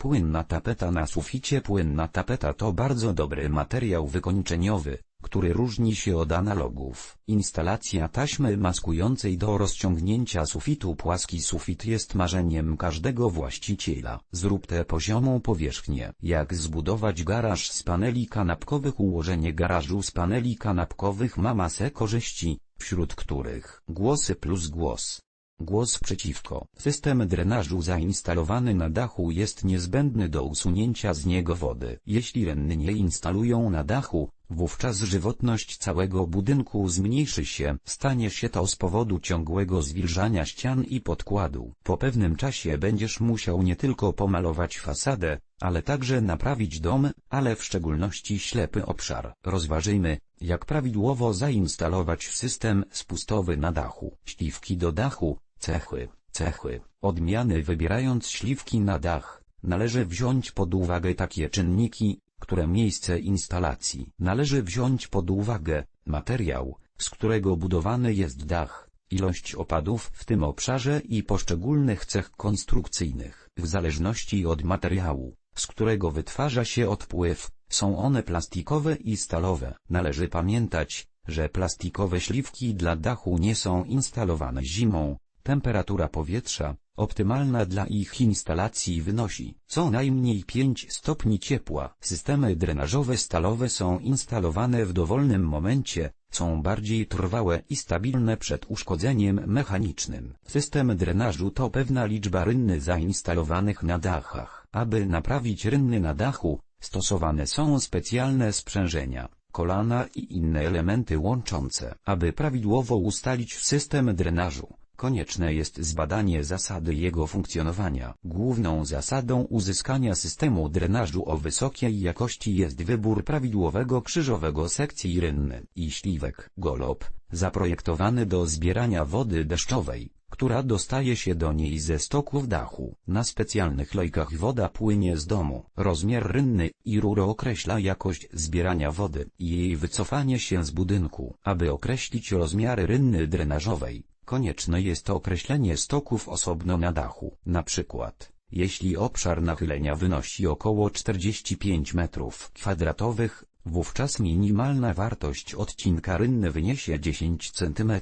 Płynna tapeta na suficie Płynna tapeta to bardzo dobry materiał wykończeniowy, który różni się od analogów. Instalacja taśmy maskującej do rozciągnięcia sufitu Płaski sufit jest marzeniem każdego właściciela. Zrób tę poziomą powierzchnię. Jak zbudować garaż z paneli kanapkowych Ułożenie garażu z paneli kanapkowych ma masę korzyści, wśród których głosy plus głos. Głos przeciwko. System drenażu zainstalowany na dachu jest niezbędny do usunięcia z niego wody. Jeśli renny nie instalują na dachu, wówczas żywotność całego budynku zmniejszy się. Stanie się to z powodu ciągłego zwilżania ścian i podkładu. Po pewnym czasie będziesz musiał nie tylko pomalować fasadę, ale także naprawić dom, ale w szczególności ślepy obszar. Rozważyjmy, jak prawidłowo zainstalować system spustowy na dachu. Śliwki do dachu, Cechy, cechy, odmiany Wybierając śliwki na dach, należy wziąć pod uwagę takie czynniki, które miejsce instalacji. Należy wziąć pod uwagę materiał, z którego budowany jest dach, ilość opadów w tym obszarze i poszczególnych cech konstrukcyjnych. W zależności od materiału, z którego wytwarza się odpływ, są one plastikowe i stalowe. Należy pamiętać, że plastikowe śliwki dla dachu nie są instalowane zimą, Temperatura powietrza, optymalna dla ich instalacji wynosi co najmniej 5 stopni ciepła. Systemy drenażowe stalowe są instalowane w dowolnym momencie, są bardziej trwałe i stabilne przed uszkodzeniem mechanicznym. System drenażu to pewna liczba rynny zainstalowanych na dachach. Aby naprawić rynny na dachu, stosowane są specjalne sprzężenia kolana i inne elementy łączące. Aby prawidłowo ustalić system drenażu, Konieczne jest zbadanie zasady jego funkcjonowania. Główną zasadą uzyskania systemu drenażu o wysokiej jakości jest wybór prawidłowego krzyżowego sekcji rynny i śliwek. Golob, zaprojektowany do zbierania wody deszczowej, która dostaje się do niej ze stoków dachu. Na specjalnych lejkach woda płynie z domu. Rozmiar rynny i ruro określa jakość zbierania wody i jej wycofanie się z budynku. Aby określić rozmiary rynny drenażowej, konieczne jest określenie stoków osobno na dachu. Na przykład, jeśli obszar nachylenia wynosi około 45 m2, wówczas minimalna wartość odcinka rynny wyniesie 10 cm.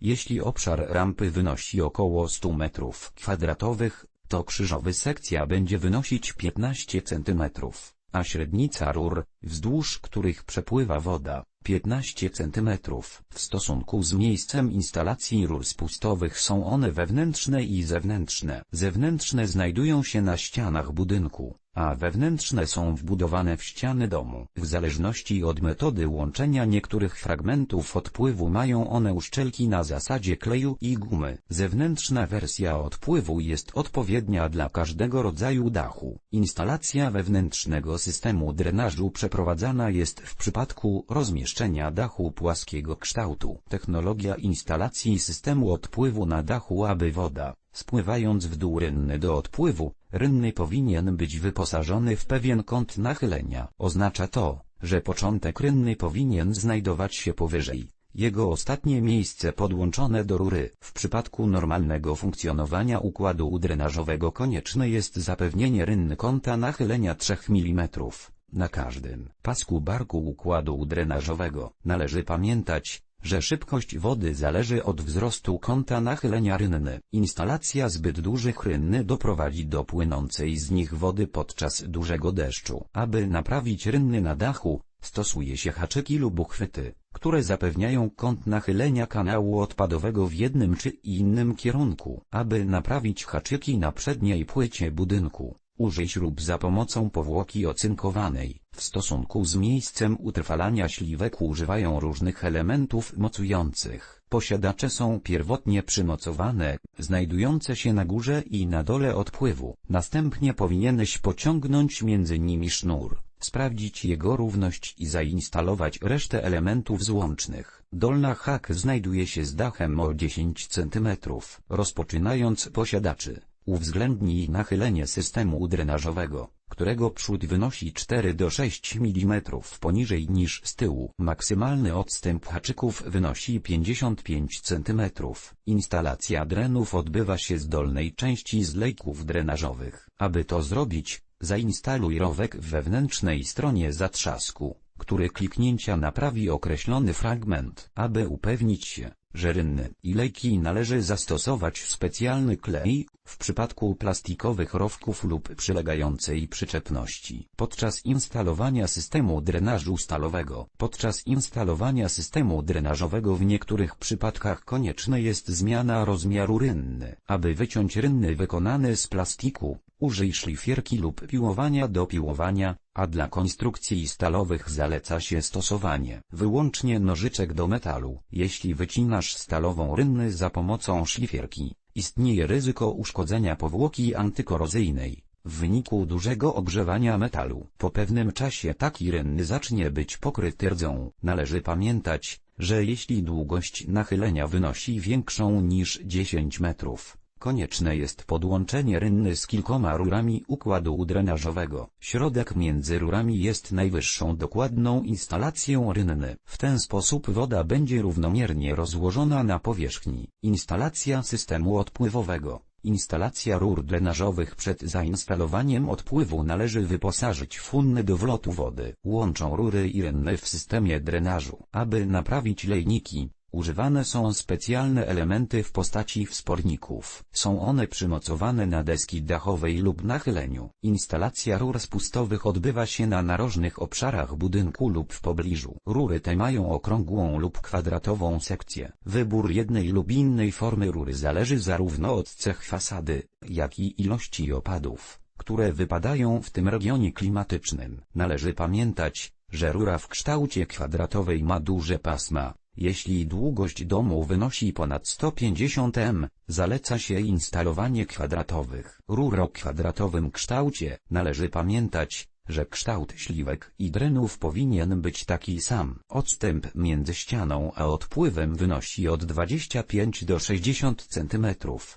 Jeśli obszar rampy wynosi około 100 m2, to krzyżowy sekcja będzie wynosić 15 cm, a średnica rur, wzdłuż których przepływa woda, 15 cm. W stosunku z miejscem instalacji rur spustowych są one wewnętrzne i zewnętrzne. Zewnętrzne znajdują się na ścianach budynku, a wewnętrzne są wbudowane w ściany domu. W zależności od metody łączenia niektórych fragmentów odpływu mają one uszczelki na zasadzie kleju i gumy. Zewnętrzna wersja odpływu jest odpowiednia dla każdego rodzaju dachu. Instalacja wewnętrznego systemu drenażu przeprowadzana jest w przypadku rozmieszczenia dachu płaskiego kształtu. Technologia instalacji systemu odpływu na dachu aby woda, spływając w dół rynny do odpływu, Rynny powinien być wyposażony w pewien kąt nachylenia. Oznacza to, że początek rynny powinien znajdować się powyżej. Jego ostatnie miejsce podłączone do rury. W przypadku normalnego funkcjonowania układu drenażowego konieczne jest zapewnienie rynny kąta nachylenia 3 mm. Na każdym pasku barku układu drenażowego należy pamiętać, że szybkość wody zależy od wzrostu kąta nachylenia rynny. Instalacja zbyt dużych rynny doprowadzi do płynącej z nich wody podczas dużego deszczu. Aby naprawić rynny na dachu, stosuje się haczyki lub uchwyty, które zapewniają kąt nachylenia kanału odpadowego w jednym czy innym kierunku. Aby naprawić haczyki na przedniej płycie budynku, Użyj śrub za pomocą powłoki ocynkowanej. W stosunku z miejscem utrwalania śliwek używają różnych elementów mocujących. Posiadacze są pierwotnie przymocowane, znajdujące się na górze i na dole odpływu. Następnie powinieneś pociągnąć między nimi sznur, sprawdzić jego równość i zainstalować resztę elementów złącznych. Dolna hak znajduje się z dachem o 10 cm. Rozpoczynając posiadaczy, Uwzględnij nachylenie systemu drenażowego, którego przód wynosi 4 do 6 mm poniżej niż z tyłu. Maksymalny odstęp haczyków wynosi 55 cm. Instalacja drenów odbywa się z dolnej części zlejków drenażowych. Aby to zrobić, Zainstaluj rowek w wewnętrznej stronie zatrzasku, który kliknięcia naprawi określony fragment. Aby upewnić się, że rynny i lejki należy zastosować specjalny klej, w przypadku plastikowych rowków lub przylegającej przyczepności. Podczas instalowania systemu drenażu stalowego Podczas instalowania systemu drenażowego w niektórych przypadkach konieczne jest zmiana rozmiaru rynny. Aby wyciąć rynny wykonany z plastiku, użyj szlifierki lub piłowania do piłowania, a dla konstrukcji stalowych zaleca się stosowanie wyłącznie nożyczek do metalu. Jeśli wycinasz stalową rynny za pomocą szlifierki, istnieje ryzyko uszkodzenia powłoki antykorozyjnej. W wyniku dużego ogrzewania metalu, po pewnym czasie taki rynny zacznie być pokryty rdzą. Należy pamiętać, że jeśli długość nachylenia wynosi większą niż 10 metrów, Konieczne jest podłączenie rynny z kilkoma rurami układu drenażowego. Środek między rurami jest najwyższą dokładną instalacją rynny. W ten sposób woda będzie równomiernie rozłożona na powierzchni. Instalacja systemu odpływowego. Instalacja rur drenażowych przed zainstalowaniem odpływu należy wyposażyć funny do wlotu wody. Łączą rury i rynny w systemie drenażu. Aby naprawić lejniki, Używane są specjalne elementy w postaci wsporników. Są one przymocowane na deski dachowej lub nachyleniu. Instalacja rur spustowych odbywa się na narożnych obszarach budynku lub w pobliżu. Rury te mają okrągłą lub kwadratową sekcję. Wybór jednej lub innej formy rury zależy zarówno od cech fasady, jak i ilości opadów, które wypadają w tym regionie klimatycznym. Należy pamiętać, że rura w kształcie kwadratowej ma duże pasma, jeśli długość domu wynosi ponad 150 m, zaleca się instalowanie kwadratowych rur o kwadratowym kształcie. Należy pamiętać, że kształt śliwek i drenów powinien być taki sam. Odstęp między ścianą a odpływem wynosi od 25 do 60 cm.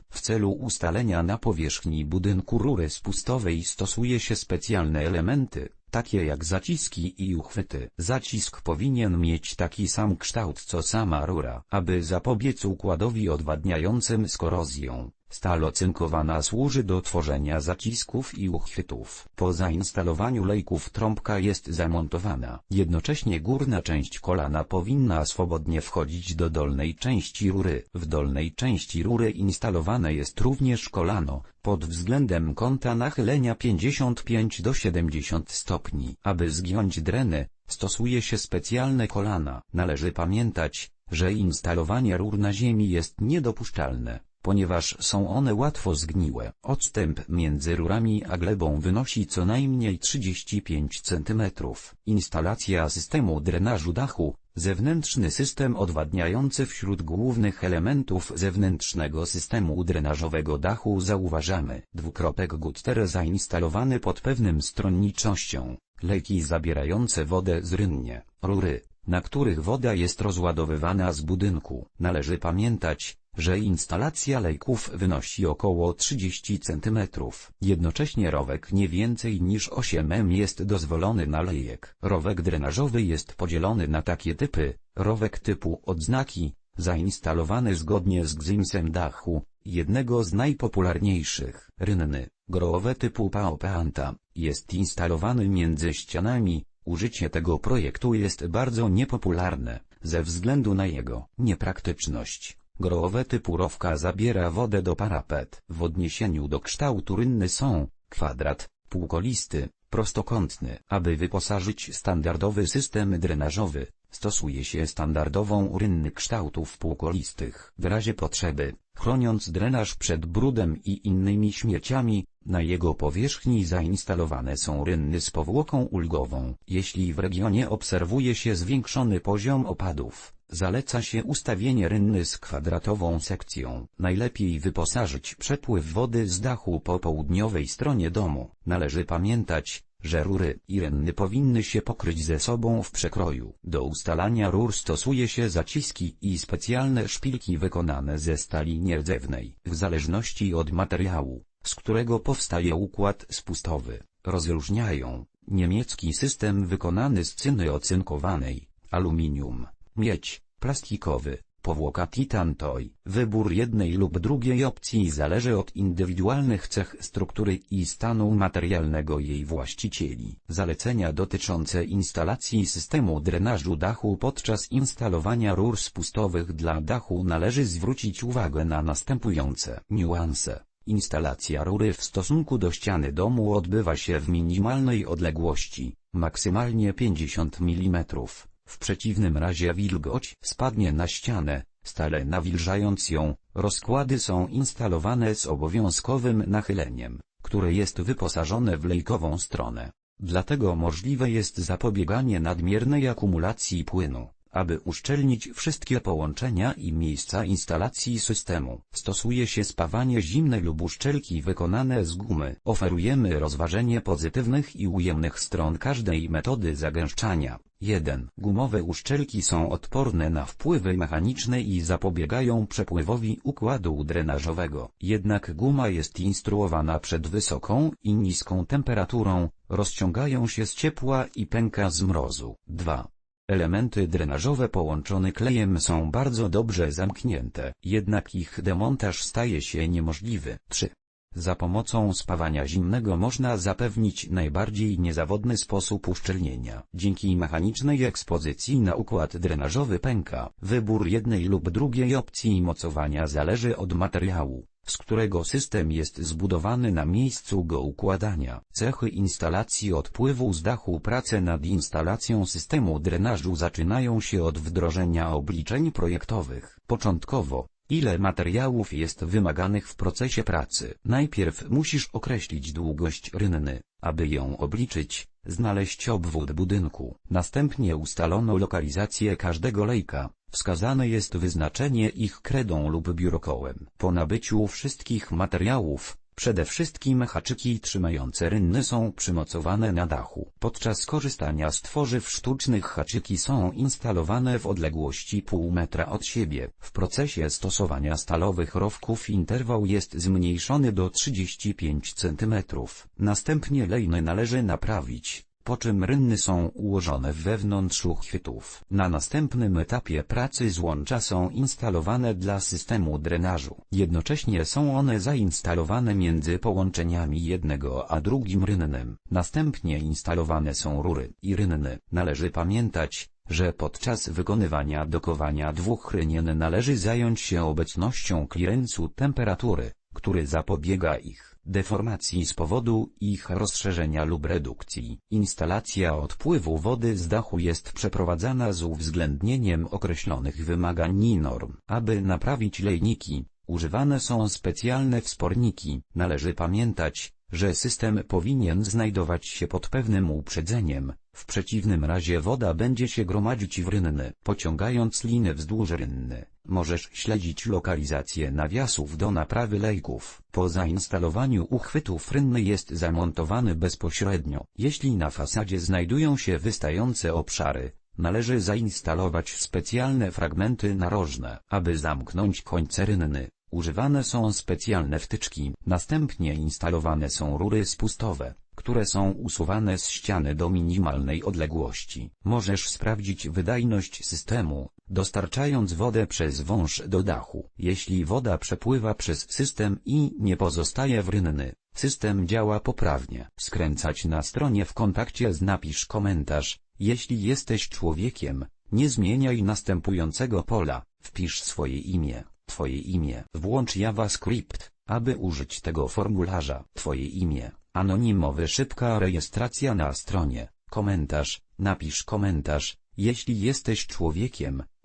W celu ustalenia na powierzchni budynku rury spustowej stosuje się specjalne elementy, takie jak zaciski i uchwyty. Zacisk powinien mieć taki sam kształt co sama rura, aby zapobiec układowi odwadniającym z korozją. Stal ocynkowana służy do tworzenia zacisków i uchwytów. Po zainstalowaniu lejków trąbka jest zamontowana. Jednocześnie górna część kolana powinna swobodnie wchodzić do dolnej części rury. W dolnej części rury instalowane jest również kolano, pod względem kąta nachylenia 55 do 70 stopni. Aby zgiąć dreny, stosuje się specjalne kolana. Należy pamiętać, że instalowanie rur na ziemi jest niedopuszczalne ponieważ są one łatwo zgniłe. Odstęp między rurami a glebą wynosi co najmniej 35 cm. Instalacja systemu drenażu dachu, zewnętrzny system odwadniający wśród głównych elementów zewnętrznego systemu drenażowego dachu zauważamy. Dwukropek Gutter zainstalowany pod pewnym stronniczością, leki zabierające wodę z rynnie, rury, na których woda jest rozładowywana z budynku. Należy pamiętać, że instalacja lejków wynosi około 30 cm. Jednocześnie rowek nie więcej niż 8 m jest dozwolony na lejek. Rowek drenażowy jest podzielony na takie typy, rowek typu odznaki, zainstalowany zgodnie z gzymsem dachu, jednego z najpopularniejszych, rynny, growe typu Paopeanta, jest instalowany między ścianami, użycie tego projektu jest bardzo niepopularne, ze względu na jego niepraktyczność. Growe typu rowka zabiera wodę do parapet. W odniesieniu do kształtu rynny są kwadrat, półkolisty, prostokątny. Aby wyposażyć standardowy system drenażowy, stosuje się standardową rynny kształtów półkolistych. W razie potrzeby, chroniąc drenaż przed brudem i innymi śmieciami, na jego powierzchni zainstalowane są rynny z powłoką ulgową. Jeśli w regionie obserwuje się zwiększony poziom opadów, Zaleca się ustawienie rynny z kwadratową sekcją. Najlepiej wyposażyć przepływ wody z dachu po południowej stronie domu. Należy pamiętać, że rury i rynny powinny się pokryć ze sobą w przekroju. Do ustalania rur stosuje się zaciski i specjalne szpilki wykonane ze stali nierdzewnej. W zależności od materiału, z którego powstaje układ spustowy, rozróżniają niemiecki system wykonany z cyny ocynkowanej, aluminium, miedź, plastikowy, powłoka Titan Toy. Wybór jednej lub drugiej opcji zależy od indywidualnych cech struktury i stanu materialnego jej właścicieli. Zalecenia dotyczące instalacji systemu drenażu dachu podczas instalowania rur spustowych dla dachu należy zwrócić uwagę na następujące niuanse. Instalacja rury w stosunku do ściany domu odbywa się w minimalnej odległości, maksymalnie 50 mm. W przeciwnym razie wilgoć spadnie na ścianę, stale nawilżając ją. Rozkłady są instalowane z obowiązkowym nachyleniem, które jest wyposażone w lejkową stronę. Dlatego możliwe jest zapobieganie nadmiernej akumulacji płynu. Aby uszczelnić wszystkie połączenia i miejsca instalacji systemu, stosuje się spawanie zimne lub uszczelki wykonane z gumy. Oferujemy rozważenie pozytywnych i ujemnych stron każdej metody zagęszczania. 1. Gumowe uszczelki są odporne na wpływy mechaniczne i zapobiegają przepływowi układu drenażowego. Jednak guma jest instruowana przed wysoką i niską temperaturą, rozciągają się z ciepła i pęka z mrozu. 2. Elementy drenażowe połączone klejem są bardzo dobrze zamknięte, jednak ich demontaż staje się niemożliwy. 3. Za pomocą spawania zimnego można zapewnić najbardziej niezawodny sposób uszczelnienia. Dzięki mechanicznej ekspozycji na układ drenażowy pęka. Wybór jednej lub drugiej opcji mocowania zależy od materiału, z którego system jest zbudowany na miejscu go układania. Cechy instalacji odpływu z dachu Prace nad instalacją systemu drenażu zaczynają się od wdrożenia obliczeń projektowych. Początkowo, Ile materiałów jest wymaganych w procesie pracy? Najpierw musisz określić długość rynny, aby ją obliczyć, znaleźć obwód budynku. Następnie ustalono lokalizację każdego lejka, wskazane jest wyznaczenie ich kredą lub biurokołem. Po nabyciu wszystkich materiałów, Przede wszystkim haczyki trzymające rynny są przymocowane na dachu. Podczas korzystania z tworzyw sztucznych haczyki są instalowane w odległości pół metra od siebie. W procesie stosowania stalowych rowków interwał jest zmniejszony do 35 cm. Następnie lejny należy naprawić po czym rynny są ułożone wewnątrz uchwytów. Na następnym etapie pracy złącza są instalowane dla systemu drenażu. Jednocześnie są one zainstalowane między połączeniami jednego a drugim rynnem. Następnie instalowane są rury i rynny. Należy pamiętać, że podczas wykonywania dokowania dwóch rynien należy zająć się obecnością klirencu temperatury, który zapobiega ich deformacji z powodu ich rozszerzenia lub redukcji. Instalacja odpływu wody z dachu jest przeprowadzana z uwzględnieniem określonych wymagań i norm. Aby naprawić lejniki, używane są specjalne wsporniki. Należy pamiętać, że system powinien znajdować się pod pewnym uprzedzeniem, w przeciwnym razie woda będzie się gromadzić w rynny. Pociągając liny wzdłuż rynny, możesz śledzić lokalizację nawiasów do naprawy lejków. Po zainstalowaniu uchwytów rynny jest zamontowany bezpośrednio. Jeśli na fasadzie znajdują się wystające obszary, należy zainstalować specjalne fragmenty narożne. Aby zamknąć końce rynny, używane są specjalne wtyczki. Następnie instalowane są rury spustowe które są usuwane z ściany do minimalnej odległości. Możesz sprawdzić wydajność systemu, dostarczając wodę przez wąż do dachu. Jeśli woda przepływa przez system i nie pozostaje w rynny, system działa poprawnie. Skręcać na stronie w kontakcie z napisz komentarz. Jeśli jesteś człowiekiem, nie zmieniaj następującego pola, wpisz swoje imię, twoje imię. Włącz JavaScript, aby użyć tego formularza. Twoje imię, Anonimowy szybka rejestracja na stronie. Komentarz. Napisz komentarz. Jeśli jesteś człowiekiem,